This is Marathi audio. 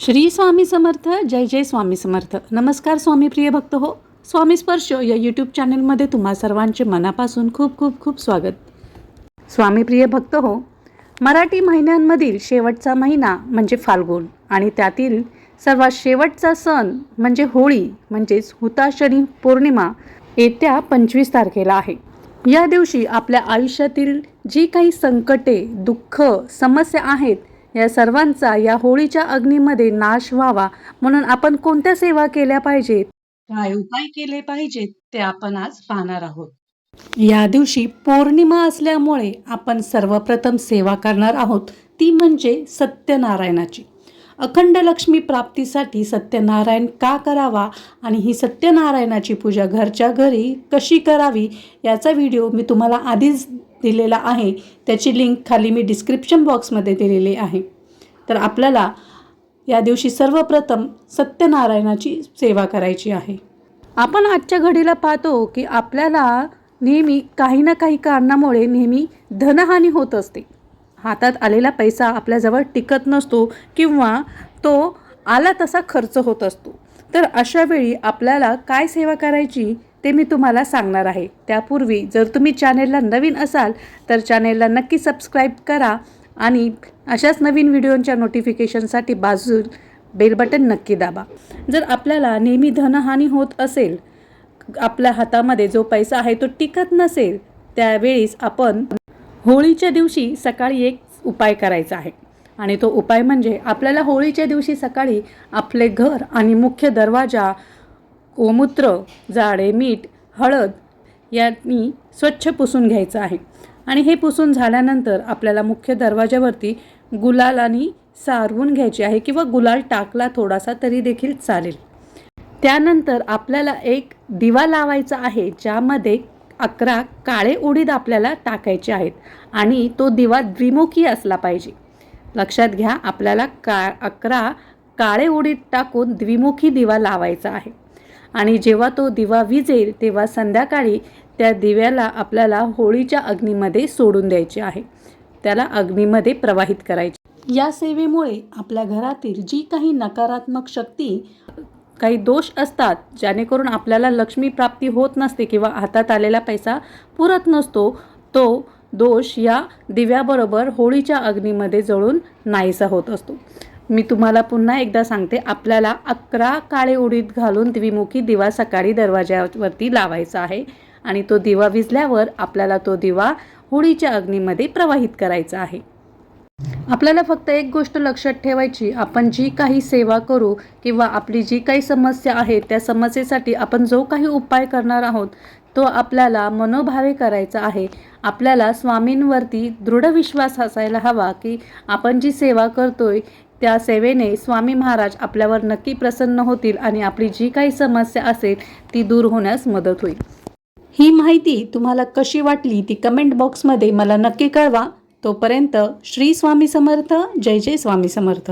श्री स्वामी समर्थ जय जय स्वामी समर्थ. नमस्कार स्वामी प्रिय भक्त हो. स्वामी स्पर्श या यूट्यूब चॅनलमध्ये तुम्हा सर्वांचे मनापासून खूप खूप खूप स्वागत. स्वामी प्रिय भक्त हो मराठी महिन्यांमधील शेवटचा महिना म्हणजे फाल्गुन आणि त्यातील सर्वात शेवटचा सण म्हणजे होळी म्हणजेच हुताशनी पौर्णिमा येत्या पंचवीस तारखेला आहे. या दिवशी आपल्या आयुष्यातील जी काही संकटे दुःख समस्या आहेत या सर्वांचा या होळीच्या अग्नीमध्ये नाश व्हावा म्हणून आपण कोणत्या सेवा केल्या पाहिजेत? काय उपाय केले पाहिजेत ते आपण आज पाहणार आहोत. या दिवशी पौर्णिमा असल्यामुळे आपण सर्वप्रथम सेवा करणार आहोत. ती म्हणजे सत्यनारायणाची. अखंड लक्ष्मी प्राप्तीसाठी सत्यनारायण का करावा आणि ही सत्यनारायणाची पूजा घरच्या घरी कशी करावी याचा व्हिडिओ मी तुम्हाला आधीच दिलेला आहे. त्याची लिंक खाली मी डिस्क्रिप्शन बॉक्समध्ये दिलेली आहे. तर आपल्याला या दिवशी सर्वप्रथम सत्यनारायणाची सेवा करायची आहे. आपण आजच्या घडीला पाहतो की आपल्याला नेहमी काही ना काही कारणामुळे नेहमी धनहानी होत असते. हातात आलेला पैसा आपल्याजवळ टिकत नसतो किंवा तो आला तसा खर्च होत असतो. तर अशावेळी आपल्याला काय सेवा करायची? ते मी तुम्हाला सांगणार आहे. त्यापूर्वी जर तुम्ही चॅनेलला नवीन असाल तर चॅनेलला नक्की सबस्क्राईब करा आणि अशाच नवीन व्हिडिओंच्या नोटिफिकेशनसाठी बाजू बेल बटन नक्की दाबा. जर आपल्याला नेहमी धनहानी होत असेल आपल्या हातामध्ये जो पैसा आहे तो टिकत नसेल त्यावेळीस आपण होळीच्या दिवशी सकाळी एक उपाय करायचा आहे. आणि तो उपाय म्हणजे आपल्याला होळीच्या दिवशी सकाळी आपले घर आणि मुख्य दरवाजा गोमूत्र जाडे मीठ हळद यांनी स्वच्छ पुसून घ्यायचं आहे. आणि हे पुसून झाल्यानंतर आपल्याला मुख्य दरवाजावरती गुलालानी सारवून घ्यायची आहे किंवा गुलाल टाकला थोडासा तरी देखील चालेल. त्यानंतर आपल्याला एक दिवा लावायचा आहे ज्यामध्ये अकरा काळे उडीद आपल्याला टाकायचे आहेत आणि तो दिवा द्विमुखी असला पाहिजे. लक्षात घ्या आपल्याला का अकरा काळे उडीद टाकून द्विमुखी दिवा लावायचा आहे. आणि जेव्हा तो दिवा विजेल तेव्हा संध्याकाळी त्या दिव्याला आपल्याला होळीच्या अग्नीमध्ये सोडून द्यायचे आहे. त्याला अग्नीमध्ये प्रवाहित करायचे. या सेवेमुळे आपल्या घरातील जी काही नकारात्मक शक्ती काही दोष असतात जेणेकरून आपल्याला लक्ष्मी प्राप्ती होत नसते किंवा हातात आलेला पैसा पुरत नसतो तो दोष या दिव्याबरोबर होळीच्या अग्नीमध्ये जळून नाहीसा होत असतो. मी तुम्हाला पुन्हा एकदा सांगते आपल्याला अकरा काळे उडीद घालून द्विमुखी दिवा सकाळी दरवाज्यावरती लावायचा आहे आणि तो दिवा विजल्यावर आपल्याला तो दिवा होळीच्या अग्नीमध्ये प्रवाहित करायचा आहे. आपल्याला फक्त एक गोष्ट लक्षात ठेवायची आपण जी काही सेवा करू किंवा आपली जी काही समस्या आहे त्या समस्येसाठी आपण जो काही उपाय करणार आहोत तो आपल्याला मनोभावे करायचा आहे. आपल्याला स्वामींवरती दृढ विश्वास असायला हवा की आपण जी सेवा करतोय त्या सेवेने स्वामी महाराज आपल्यावर नक्की प्रसन्न होतील आणि आपली जी काही समस्या असेल ती दूर होण्यास मदत होईल. ही माहिती तुम्हाला कशी वाटली ती कमेंट बॉक्समध्ये मला नक्की कळवा. तोपर्यंत श्री स्वामी समर्थ जय जय स्वामी समर्थ.